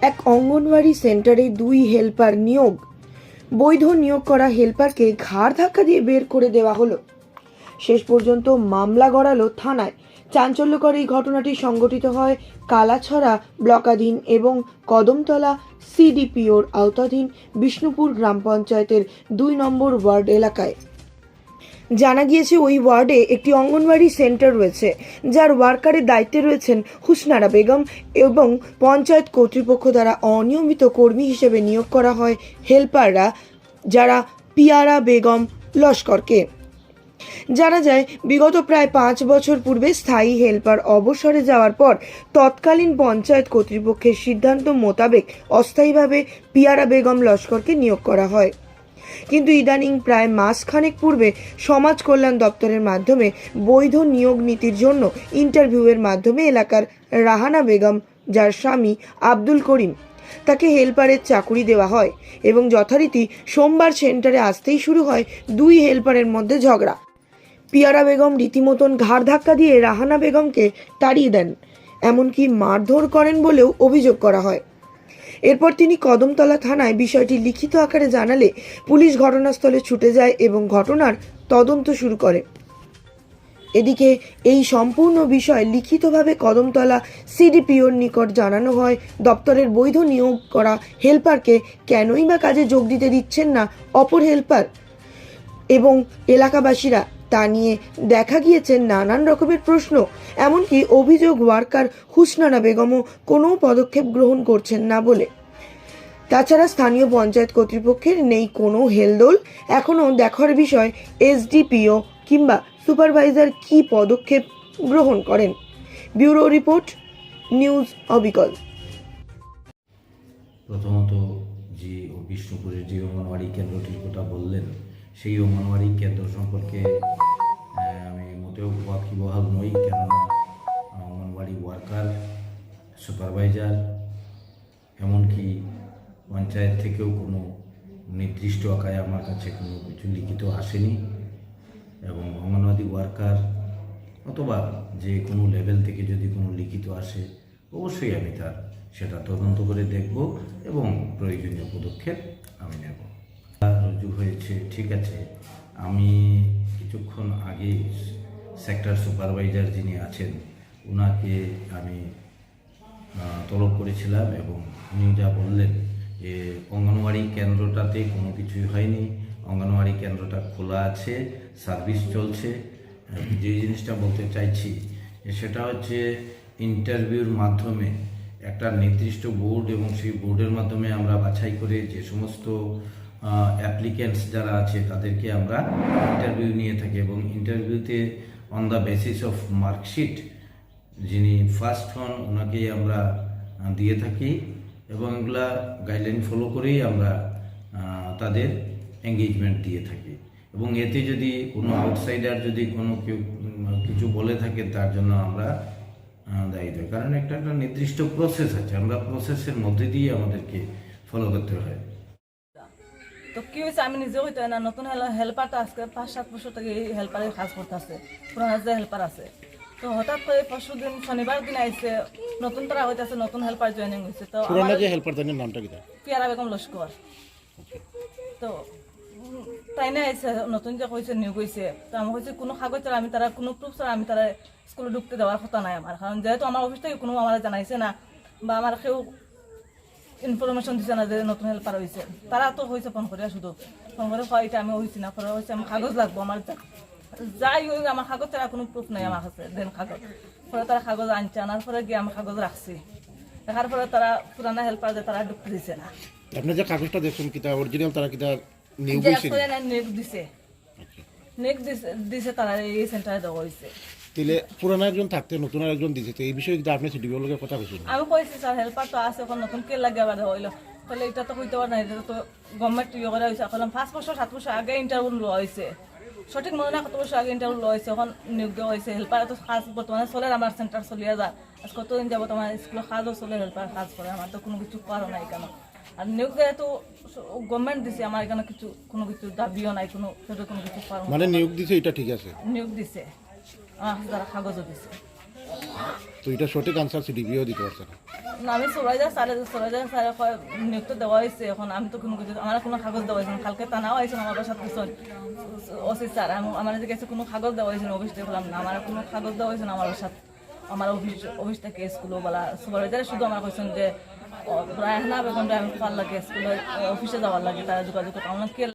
এক অঙ্গনওয়াড়ি সেন্টারে দুই হেল্পার নিয়োগ। বৈধ নিয়োগ করা হেল্পারকে ঘাড় ধাক্কা দিয়ে বের করে দেওয়া হলো। শেষ পর্যন্ত মামলা গড়ালো থানায়। চাঞ্চল্যকর এই ঘটনাটি সংঘটিত হয় কালাছড়া ব্লকাধীন এবং কদমতলা সিডিপিওর আওতাধীন বিষ্ণুপুর গ্রাম পঞ্চায়েতের দুই নম্বর ওয়ার্ড এলাকায়। জানা গিয়েছে ওই ওয়ার্ডে একটি অঙ্গনওয়াড়ি সেন্টার রয়েছে, যার ওয়ার্কারের দায়িত্বে রয়েছেন হুসনারা বেগম এবং পঞ্চায়েত কর্তৃপক্ষ দ্বারা অনিয়মিত কর্মী হিসেবে নিয়োগ করা হয় হেল্পাররা, যারা পিয়ারা বেগম লস্করকে। জানা যায়, বিগত প্রায় পাঁচ বছর পূর্বে স্থায়ী হেল্পার অবসরে যাওয়ার পর তৎকালীন পঞ্চায়েত কর্তৃপক্ষের সিদ্ধান্ত মোতাবেক অস্থায়ীভাবে পিয়ারা বেগম লস্করকে নিয়োগ করা হয়। কিন্তু ইদানিং প্রায় মাসখানেক পূর্বে সমাজ কল্যাণ দপ্তরের মাধ্যমে বৈধ নিয়োগ নীতির জন্য ইন্টারভিউয়ের মাধ্যমে এলাকার রাহানা বেগম, যার স্বামী আব্দুল করিম, তাকে হেল্পারের চাকুরি দেওয়া হয় এবং যথারীতি সোমবার সেন্টারে আসতেই শুরু হয় দুই হেল্পারের মধ্যে ঝগড়া। পিয়ারা বেগম রীতিমতন ঘাড় ধাক্কা দিয়ে রাহানা বেগমকে তাড়িয়ে দেন, এমনকি মারধর করেন বলেও অভিযোগ করা হয়। এরপর তিনি কদমতলা থানায় বিষয়টি লিখিত আকারে জানালে পুলিশ ঘটনাস্থলে ছুটে যায় এবং ঘটনার তদন্ত শুরু করে। এদিকে এই সম্পূর্ণ বিষয় লিখিতভাবে কদমতলা সিডিপিওর নিকট জানানো হয়, দপ্তরের বৈধ নিয়োগ করা হেল্পারকে কেনই বা কাজে যোগ দিতে দিচ্ছেন না অপর হেল্পার এবং এলাকাবাসীরা তা নিয়ে দেখা গিয়েছে নানান রকমের প্রশ্ন। এমনকি অভিযোগ ওয়ার্কার হুসনানা বেগমও কোনো পদক্ষেপ গ্রহণ করছেন না বলে। তাছাড়া স্থানীয় পঞ্চায়েত কর্তৃপক্ষের নেই কোনো হেলদোল। এখনও দেখার বিষয় এসডিপিও কিংবা সুপারভাইজার কী পদক্ষেপ গ্রহণ করেন। ব্যুরো রিপোর্ট, নিউজ অবিকল। প্রথমত যে বিষ্ণুপুরের যে অঙ্গনওয়াড়ি কেন্দ্রটির কথা বললেন, সেই অঙ্গনওয়াড়ি কেন্দ্র সম্পর্কে আমি মোটেও ওয়াকিবহাল নই, কেননা অঙ্গনবাড়ি ওয়ার্কার, সুপারভাইজার, এমনকি পঞ্চায়েত থেকেও কোনো নির্দিষ্ট আকারে আমার কাছে কোনো কিছু লিখিত আসেনি এবং অঙ্গনওয়াড়ি ওয়ার্কার অথবা যে কোনো লেভেল থেকে যদি কোনো লিখিত আসে, অবশ্যই আমি তার সেটা তদন্ত করে দেখব এবং প্রয়োজনীয় পদক্ষেপ আমি নেব। রুজু হয়েছে, ঠিক আছে। আমি কিছুক্ষণ আগে সেক্টর সুপারভাইজার যিনি আছেন ওনাকে আমি তলব করেছিলাম এবং উনি যা বললেন যে অঙ্গনওয়াড়ি কেন্দ্রটাতে কোনো কিছুই হয়নি, অঙ্গনওয়াড়ি কেন্দ্রটা খোলা আছে সার্ভিস চলছে। যে জিনিসটা বলতে চাইছি সেটা হচ্ছে ইন্টারভিউর মাধ্যমে একটা নির্দিষ্ট বোর্ড এবং সেই বোর্ডের মাধ্যমে আমরা বাছাই করে যে সমস্ত অ্যাপ্লিক্যান্টস যারা আছে, তাদেরকে আমরা ইন্টারভিউ নিয়ে থাকি এবং ইন্টারভিউতে on the basis of marksheet যিনি ফার্স্ট হন, ওনাকেই আমরা দিয়ে থাকি এবং এগুলা গাইডলাইন ফলো করেই আমরা তাদের এঙ্গেজমেন্ট দিয়ে থাকি। এবং এতে যদি কোনো আউটসাইডার যদি কোনো কেউ কিছু বলে থাকে, তার জন্য আমরা দায়ী দেয় কারণ একটা একটা নির্দিষ্ট প্রসেস আছে। আমরা প্রসেসের মধ্যে দিয়ে আমাদেরকে ফলো করতে হয়। তো কি হয়েছে আমি নিজেও হইতে না। নতুন হেল্পারটা আজকে পাঁচ সাত বছর থেকে এই হেল্পারের কাজ করতেছে। পুরানো যে হেল্পার আছে। তো হঠাৎ করে পরশু দিন শনিবার দিন আইছে নতুন তারা হইতেছে নতুন হেল্পার জয়েনিং হয়েছে তো পুরানো আমার যে হেল্পার তাদের নামটা কি পিয়ারা বেগম লস্কর। তো তাই না আইছে নতুন যে কইছে নিয়োগ হয়েছে তো আমি কইছে কোনো কাগজ ছাড়া আমি তারা কোনো প্রুফ ছাড়া আমি তারা স্কুলে ঢুকতে দেওয়ার কথা নাই আমার। কারণ যেহেতু আমার অফিস থেকে কোনো আমার জানাইছে না বা আমার কেউ ইনফরমেশন দিছে না যে নতুন হেল্পার হয়েছে তারা তো হয়েছে ফোন করে শুধু। ফোন করে হয় এটা আমি হয়েছি না পরে হয়েছে আমার কাগজ লাগবো আমার যাই হোক আমার কাগজ ছাড়া কোনো প্রুফ নাই আমার কাছে দেন কাগজ। পরে তারা কাগজ আনছে আনার পরে গিয়ে আমার কাগজ রাখছি। দেখার পরে তারা পুরানা হেল্পার যে তারা ঢুকতে দিছে না। আপনি যে কাগজটা দেখছেন কিতা অরিজিনাল তারা কিতা নিয়োগ যে হয়েছিল করে না নেক দিছে। নেক দিছে দিছে তারা এই সেন্টারে দেওয়া হয়েছে তাহলে পুরানো একজন থাকতে নতুন একজন দিছে। তো এই বিষয়ে কিন্তু আপনি সিডিও লোকের কথা বলছেন আমি কইছি স্যার হেল্পার তো আছে এখন নতুন কে লাগে আবার হইল তাহলে এটা তো হইতে পারে না এটা তো গভর্নমেন্ট ইয়ে করা হয়েছে এখন পাঁচ বছর সাত বছর আগে ইন্টারভিউ লওয়া হয়েছে সঠিক মনে না কত বছর আগে ইন্টারভিউ লওয়া হয়েছে এখন নিয়োগ হয়েছে হেল্পার তো কাজ বর্তমানে চলে আমার সেন্টার চলিয়া যায় আজ কতদিন যাব তোমার স্কুলে কাজও চলে হেল্পার কাজ করে আমার তো কোনো কিছু করার নাই কেন আর নিয়োগ যেহেতু গভর্নমেন্ট দিছে আমার এখানে কিছু কোনো কিছু দাবিও নাই কোনো কোনো কিছু মানে নিয়োগ দিছে এটা ঠিক আছে। নিয়োগ দিছে। আমার কাগজও দিছে। তো এটা সঠিক আনসার সিডিপিও দিতে পারছে না। না আমি সুরাইজা স্যারে সুরাইজা স্যারে কয় নিয়োগ তো দেওয়া হয়েছে এখন আমি তো কোনো কিছু আমার কোনো কাগজ দেওয়া হয়েছে। কালকে টানাও আমার বাসার পিছন স্যার আমি- আমার কাছে কোনো কাগজ দেওয়া হয়েছে অফিস বললাম না আমার কোনো কাগজ দেওয়া হয়েছে না আমার বাসার আমার অফিস অফিস থেকে স্কুলও বলা সুপারভাইজারে শুধু আমার কোয়েশন যে প্রায় না বেতনটা আমি পার লাগে স্কুলে অফিসে যাওয়ার লাগে তারা যোগাযোগ করতে আমার কে